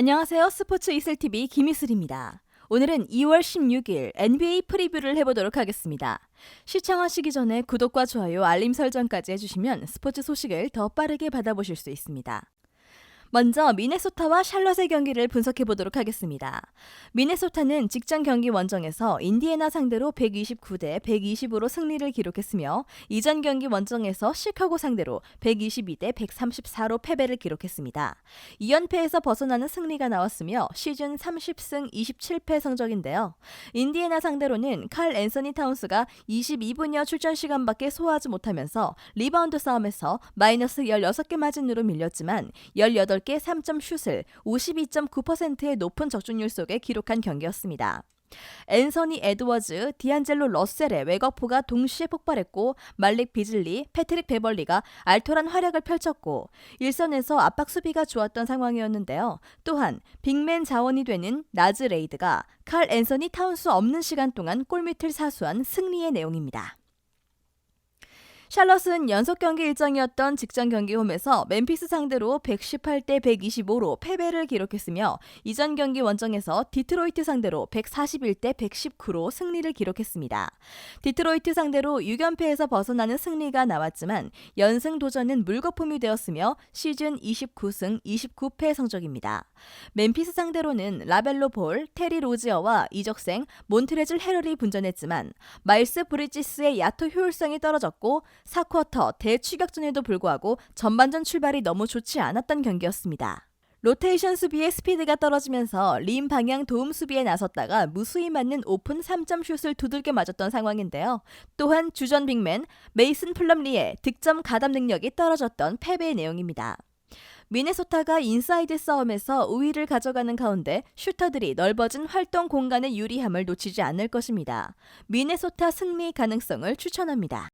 안녕하세요. 스포츠 이슬TV 김이슬입니다. 오늘은 2월 16일 NBA 프리뷰를 해보도록 하겠습니다. 시청하시기 전에 구독과 좋아요, 알림 설정까지 해주시면 스포츠 소식을 더 빠르게 받아보실 수 있습니다. 먼저 미네소타와 샬럿의 경기를 분석해 보도록 하겠습니다. 미네소타는 직전 경기 원정에서 인디애나 상대로 129대 120으로 승리를 기록했으며 이전 경기 원정에서 시카고 상대로 122대 134로 패배를 기록했습니다. 2연패에서 벗어나는 승리가 나왔으며 시즌 30승 27패 성적인데요. 인디애나 상대로는 칼 앤서니 타운스가 22분여 출전 시간밖에 소화하지 못하면서 리바운드 싸움에서 마이너스 16개 마진으로 밀렸지만 18 8개 3점 슛을 52.9%의 높은 적중률 속에 기록한 경기였습니다. 앤서니 에드워즈, 디안젤로 러셀의 외곽포가 동시에 폭발했고 말릭 비즐리, 패트릭 베벌리가 알토란 활약을 펼쳤고 일선에서 압박 수비가 좋았던 상황이었는데요. 또한 빅맨 자원이 되는 나즈 레이드가 칼 앤서니 타운스 없는 시간 동안 골밑을 사수한 승리의 내용입니다. 샬럿은 연속 경기 일정이었던 직전 경기 홈에서 멤피스 상대로 118대 125로 패배를 기록했으며 이전 경기 원정에서 디트로이트 상대로 141대 119로 승리를 기록했습니다. 디트로이트 상대로 6연패에서 벗어나는 승리가 나왔지만 연승 도전은 물거품이 되었으며 시즌 29승 29패 성적입니다. 멤피스 상대로는 라벨로 볼, 테리 로지어와 이적생 몬트레즐 헤럴이 분전했지만 마일스 브리지스의 야투 효율성이 떨어졌고 4쿼터 대추격전에도 불구하고 전반전 출발이 너무 좋지 않았던 경기였습니다. 로테이션 수비의 스피드가 떨어지면서 림 방향 도움 수비에 나섰다가 무수히 맞는 오픈 3점 슛을 두들겨 맞았던 상황인데요. 또한 주전 빅맨 메이슨 플럼리의 득점 가담 능력이 떨어졌던 패배의 내용입니다. 미네소타가 인사이드 싸움에서 우위를 가져가는 가운데 슈터들이 넓어진 활동 공간의 유리함을 놓치지 않을 것입니다. 미네소타 승리 가능성을 추천합니다.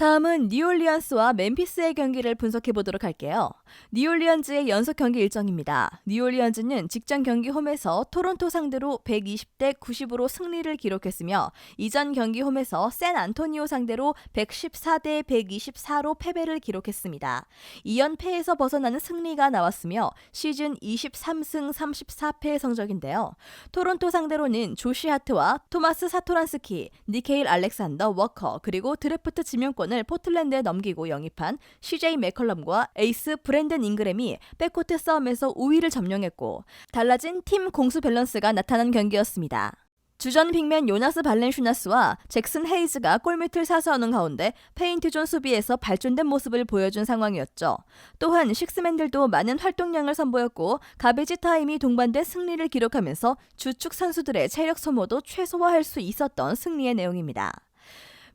다음은 뉴올리언스와 멤피스의 경기를 분석해 보도록 할게요. 뉴올리언즈의 연속 경기 일정입니다. 뉴올리언즈는 직전 경기 홈에서 토론토 상대로 120대 90으로 승리를 기록했으며 이전 경기 홈에서 샌 안토니오 상대로 114대 124로 패배를 기록했습니다. 2연패에서 벗어나는 승리가 나왔으며 시즌 23승 34패의 성적인데요. 토론토 상대로는 조시 하트와 토마스 사토란스키, 니케일 알렉산더 워커 그리고 드래프트 지명권 선을 포틀랜드에 넘기고 영입한 CJ 맥컬럼과 에이스 브랜든 잉그램이 백코트 싸움에서 우위를 점령했고 달라진 팀 공수 밸런스가 나타난 경기였습니다. 주전 빅맨 요나스 발렌슈나스와 잭슨 헤이즈가 골밑을 사수하는 가운데 페인트 존 수비에서 발전된 모습을 보여준 상황이었죠. 또한 식스맨들도 많은 활동량을 선보였고 가베지 타임이 동반된 승리를 기록하면서 주축 선수들의 체력 소모도 최소화할 수 있었던 승리의 내용입니다.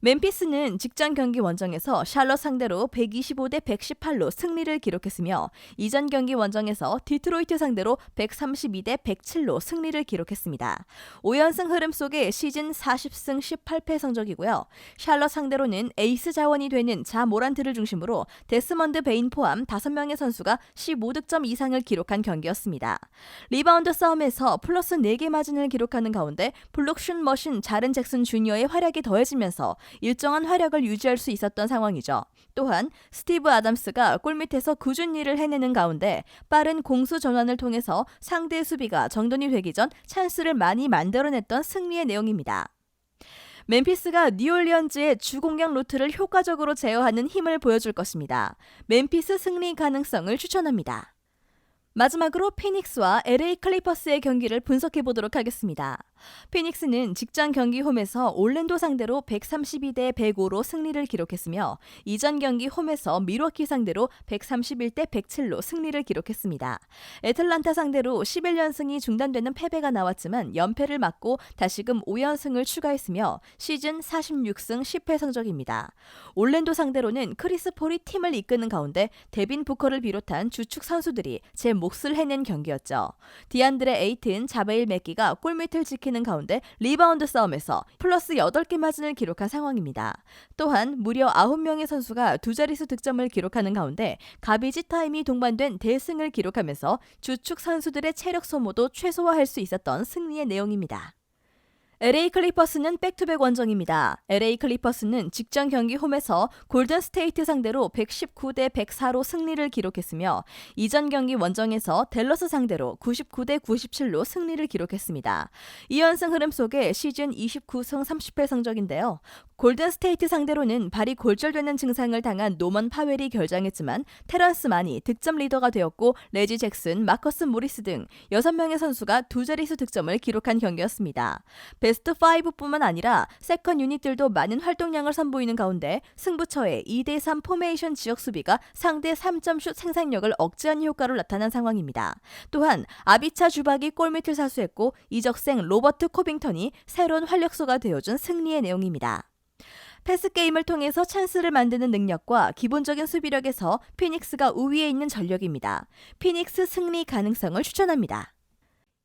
멤피스는 직전 경기 원정에서 샬럿 상대로 125대 118로 승리를 기록했으며 이전 경기 원정에서 디트로이트 상대로 132대 107로 승리를 기록했습니다. 5연승 흐름 속에 시즌 40승 18패 성적이고요. 샬럿 상대로는 에이스 자원이 되는 자 모란트를 중심으로 데스먼드 베인 포함 5명의 선수가 15득점 이상을 기록한 경기였습니다. 리바운드 싸움에서 플러스 4개 마진을 기록하는 가운데 블록슛 머신 자른 잭슨 주니어의 활약이 더해지면서 일정한 활약을 유지할 수 있었던 상황이죠. 또한 스티브 아담스가 골밑에서 꾸준 일을 해내는 가운데 빠른 공수 전환을 통해서 상대 수비가 정돈이 되기 전 찬스를 많이 만들어냈던 승리의 내용입니다. 멤피스가 뉴올리언즈의 주공격 루트를 효과적으로 제어하는 힘을 보여줄 것입니다. 멤피스 승리 가능성을 추천합니다. 마지막으로 피닉스와 LA 클리퍼스의 경기를 분석해 보도록 하겠습니다. 피닉스는 직전 경기 홈에서 올랜도 상대로 132대 105로 승리를 기록했으며 이전 경기 홈에서 미러키 상대로 131대 107로 승리를 기록했습니다. 애틀란타 상대로 11연승이 중단되는 패배가 나왔지만 연패를 맞고 다시금 5연승을 추가했으며 시즌 46승 10패 성적입니다. 올랜도 상대로는 크리스 폴이 팀을 이끄는 가운데 데빈 부커를 비롯한 주축 선수들이 제 몫을 해낸 경기였죠. 디안드레 에이튼, 자베일 맥기가 골밑을 지키 는 가운데 리바운드 싸움에서 플러스 8개 마진을 기록한 상황입니다. 또한 무려 9명의 선수가 두 자릿수 득점을 기록하는 가운데 가비지 타임이 동반된 대승을 기록하면서 주축 선수들의 체력 소모도 최소화할 수 있었던 승리의 내용입니다. LA 클리퍼스는 백투백 원정입니다. LA 클리퍼스는 직전 경기 홈에서 골든 스테이트 상대로 119대 104로 승리를 기록했으며 이전 경기 원정에서 댈러스 상대로 99대 97로 승리를 기록했습니다. 2연승 흐름 속에 시즌 29승 30패 성적인데요. 골든 스테이트 상대로는 발이 골절되는 증상을 당한 노먼 파웰이 결장했지만 테런스 만이 득점 리더가 되었고 레지 잭슨, 마커스 모리스 등 6명의 선수가 두 자릿수 득점을 기록한 경기였습니다. 베스트 5뿐만 아니라 세컨 유닛들도 많은 활동량을 선보이는 가운데 승부처의 2대3 포메이션 지역 수비가 상대 3점슛 생산력을 억제하는 효과로 나타난 상황입니다. 또한 아비차 주박이 골밑을 사수했고 이적생 로버트 코빙턴이 새로운 활력소가 되어준 승리의 내용입니다. 패스 게임을 통해서 찬스를 만드는 능력과 기본적인 수비력에서 피닉스가 우위에 있는 전력입니다. 피닉스 승리 가능성을 추천합니다.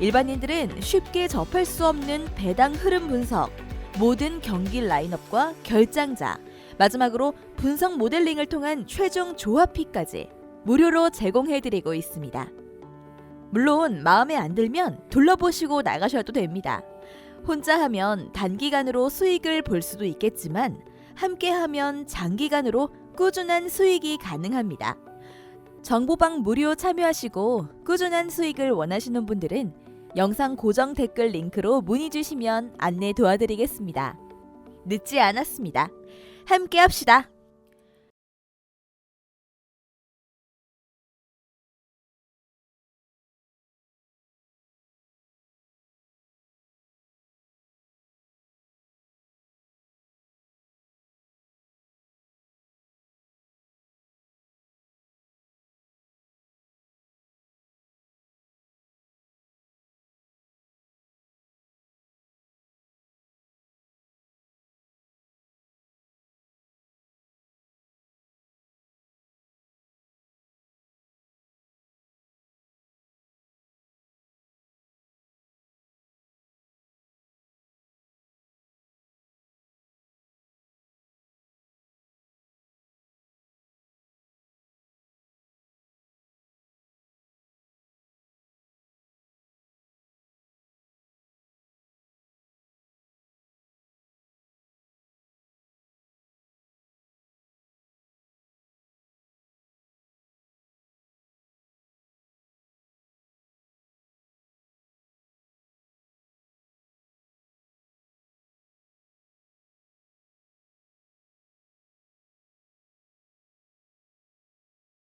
일반인들은 쉽게 접할 수 없는 배당 흐름 분석, 모든 경기 라인업과 결장자, 마지막으로 분석 모델링을 통한 최종 조합픽까지 무료로 제공해드리고 있습니다. 물론 마음에 안 들면 둘러보시고 나가셔도 됩니다. 혼자 하면 단기간으로 수익을 볼 수도 있겠지만 함께 하면 장기간으로 꾸준한 수익이 가능합니다. 정보방 무료 참여하시고 꾸준한 수익을 원하시는 분들은 영상 고정 댓글 링크로 문의 주시면 안내 도와드리겠습니다. 늦지 않았습니다. 함께 합시다.